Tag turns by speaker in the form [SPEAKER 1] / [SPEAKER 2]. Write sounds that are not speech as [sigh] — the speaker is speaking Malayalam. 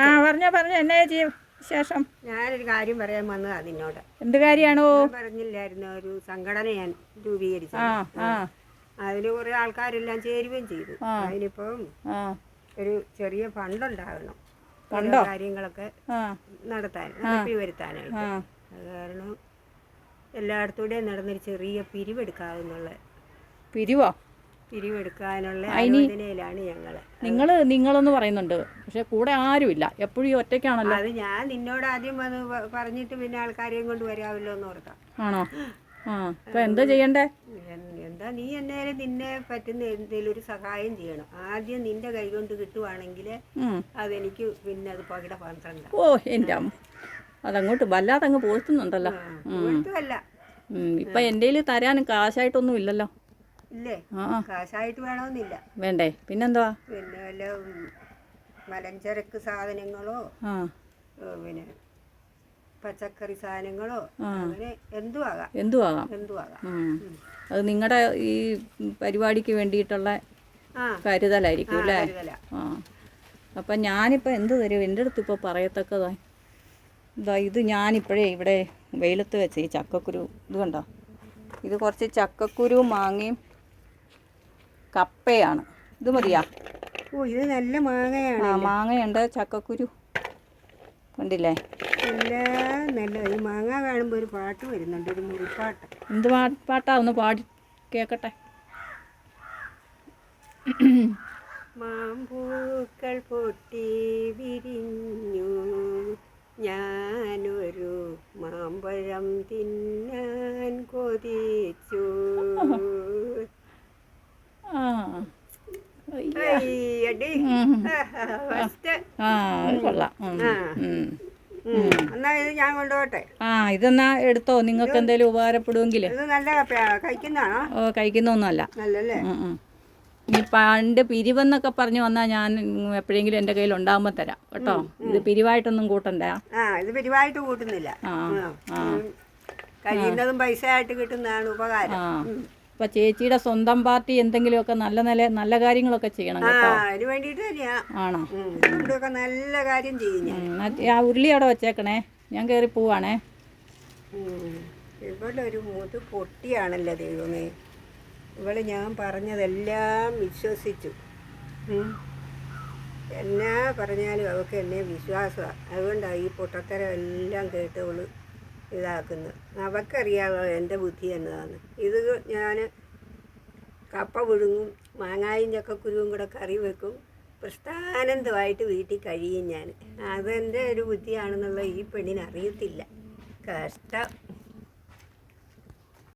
[SPEAKER 1] ആ പറഞ്ഞോ പറഞ്ഞോ. എന്നാ ചെയ്യും? ശേഷം
[SPEAKER 2] ഞാനൊരു കാര്യം പറയാൻ വന്നത് അതിനോട്.
[SPEAKER 1] എന്ത് കാര്യമാണോ
[SPEAKER 2] പറഞ്ഞില്ലായിരുന്നു ഒരു സംഘടന ഞാൻ രൂപീകരിച്ചു അതിന് കുറെ ആൾക്കാരെല്ലാം ചേരുകയും ചെയ്തു. അതിനിപ്പം ഒരു ചെറിയ ഫണ്ട്? ഉണ്ടാകണം
[SPEAKER 1] ഫണ്ടോ?
[SPEAKER 2] കാര്യങ്ങളൊക്കെ നടത്താൻ നടപ്പി വരുത്താനായിട്ട് അത് കാരണം എല്ലായിടത്തൂടെ നടന്നൊരു ചെറിയ പിരിവെടുക്കാവുന്നുള്ള
[SPEAKER 1] പിരിവോ?
[SPEAKER 2] പിരിവെടുക്കാനുള്ള
[SPEAKER 1] നിങ്ങൾ നിങ്ങളെന്ന് പറയുന്നുണ്ട്. പക്ഷെ കൂടെ ആരുമില്ല. എപ്പോഴും ഈ ഒറ്റയ്ക്കാണല്ലോ.
[SPEAKER 2] അത് ഞാൻ നിന്നോട് ആദ്യം വന്ന് പറഞ്ഞിട്ട് പിന്നെ ആൾക്കാരെയും കൊണ്ട് വരാമല്ലോ എന്ന് ഓർക്കാം
[SPEAKER 1] ആണോ? ആ എന്താ ചെയ്യണ്ടേ?
[SPEAKER 2] എന്താ നീ എന്നാലും നിന്നെ പറ്റുന്ന എന്തെങ്കിലും ഒരു സഹായം ചെയ്യണം. ആദ്യം നിന്റെ കൈ കൊണ്ട് കിട്ടുവാണെങ്കിൽ അതെനിക്ക് പിന്നെ അത് പകിട പന്ത്രണ്ട്.
[SPEAKER 1] ഓ എന്റെ അമ്മ. അതങ്ങോട്ട് വല്ലാതെ അങ്ങ് പോത്തുന്നുണ്ടല്ലോ
[SPEAKER 2] കൊടുത്തുമല്ല
[SPEAKER 1] ഉം, ഇപ്പൊ എന്റെ തരാൻ കാശായിട്ടൊന്നും ഇല്ലല്ലോ.
[SPEAKER 2] കാശായിട്ട് വേണമെന്നില്ല
[SPEAKER 1] വേണ്ടേ? പിന്നെന്തുവാ?
[SPEAKER 2] പിന്നെ വല്ല മലഞ്ചരക്ക് സാധനങ്ങളോ പിന്നെ പച്ചക്കറി സാധനങ്ങളോ അങ്ങനെ എന്തും ആകാം
[SPEAKER 1] എന്തും ആകാം
[SPEAKER 2] എന്തും ആകാം
[SPEAKER 1] അത് നിങ്ങളുടെ ഈ പരിപാടിക്ക് വേണ്ടിയിട്ടുള്ള കരുതലായിരിക്കും അല്ലേ?
[SPEAKER 2] അപ്പൊ
[SPEAKER 1] ആ. അപ്പം ഞാനിപ്പോൾ എന്ത് തരും? എന്റെ അടുത്ത് ഇപ്പോൾ പറയത്തക്കതാ. ഇതാ ഇത് ഞാനിപ്പോഴേ ഇവിടെ വെയിലത്ത് വെച്ച ഈ ചക്കക്കുരു ഇത് കണ്ടോ? ഇത് കുറച്ച് ചക്കക്കുരു മാങ്ങയും കപ്പയാണ്. ഇത് മതിയാ.
[SPEAKER 2] ഓ ഇത് നല്ല മാങ്ങയാണ്
[SPEAKER 1] ആ മാങ്ങയുണ്ട് ചക്കക്കുരു. കണ്ടില്ലേ?
[SPEAKER 2] നല്ല ഈ മാങ്ങ കാണുമ്പോൾ ഒരു പാട്ട് വരുന്നുണ്ട് ഒരു മുറിപ്പാട്ട്.
[SPEAKER 1] എന്ത് പാട്ടാ? ഒന്ന് പാടി കേക്കട്ടെ.
[SPEAKER 2] മാമ്പൂക്കൾ പൊട്ടി വിരിഞ്ഞു. ഞാനൊരു മാമ്പഴം തിന്നാൻ കൊതിച്ചു. [laughs] [laughs]
[SPEAKER 1] ആ അത് കൊള്ളാം. ഉം, ഉം.
[SPEAKER 2] ഉം. എന്നാ ഇത് ഞാൻ കൊണ്ടുപോട്ടെ?
[SPEAKER 1] ആ ഇതെന്നാ എടുത്തോ? നിങ്ങൾക്ക് എന്തെങ്കിലും ഉപകാരപ്പെടുമെങ്കിൽ
[SPEAKER 2] ഇത് നല്ല കഴിക്കുന്നതാണോ?
[SPEAKER 1] ഓ കഴിക്കുന്നൊന്നുമല്ല.
[SPEAKER 2] നല്ലല്ലേ.
[SPEAKER 1] ഇനി പണ്ട് പിരിവെന്നൊക്കെ പറഞ്ഞു വന്നാൽ ഞാൻ എപ്പോഴെങ്കിലും എന്റെ കയ്യിൽ ഉണ്ടാകുമ്പോൾ തരാം. കേട്ടോ? ഇത് പിരിവായിട്ടൊന്നും കൂട്ടണ്ട.
[SPEAKER 2] ആ ഇത് പിരിവായിട്ട് കൂട്ടുന്നില്ല.
[SPEAKER 1] ആ.
[SPEAKER 2] കഴിയുന്നതും പൈസ ആയിട്ട് കിട്ടുന്നതാണ് ഉപകാരം.
[SPEAKER 1] ആ. അപ്പം ചേച്ചിയുടെ സ്വന്തം പാർട്ടി എന്തെങ്കിലുമൊക്കെ നല്ല നില നല്ല കാര്യങ്ങളൊക്കെ ചെയ്യണം
[SPEAKER 2] ആ
[SPEAKER 1] കേട്ടോ.
[SPEAKER 2] അതിന് വേണ്ടിയിട്ട് തന്നെയാ.
[SPEAKER 1] ആണോ.
[SPEAKER 2] ഇവിടെയൊക്കെ നല്ല കാര്യം ചെയ്യും
[SPEAKER 1] ആ ഉരുളി അവിടെ വെച്ചേക്കണേ. ഞാൻ കയറി പോവാണേ.
[SPEAKER 2] ഇവിടെ ഒരു മുതു പൊട്ടിയാണല്ലോ ദൈവമേ. ഇവൾ ഞാൻ പറഞ്ഞതെല്ലാം വിശ്വസിച്ചു. എന്നാ പറഞ്ഞാലും അവൾക്ക് എന്നെ വിശ്വാസമാണ് അതുകൊണ്ടാണ് ഈ പൊട്ടത്തരം എല്ലാം കേട്ട് അവൾ ഇതാക്കുന്നത് അവക്കറിയാവോ എന്റെ ബുദ്ധി എന്നതാണ്. ഇത് ഞാൻ കപ്പ പുഴുങ്ങും മാങ്ങായും ചക്കക്കുരുവും കൂടെ കറി വെക്കും. പ്രസ്ഥാനന്തമായിട്ട് വീട്ടിൽ കഴിയും ഞാൻ. അതെന്റെ ഒരു ബുദ്ധിയാണെന്നുള്ള ഈ പെണ്ണിന് അറിയത്തില്ല. കഷ്ടം.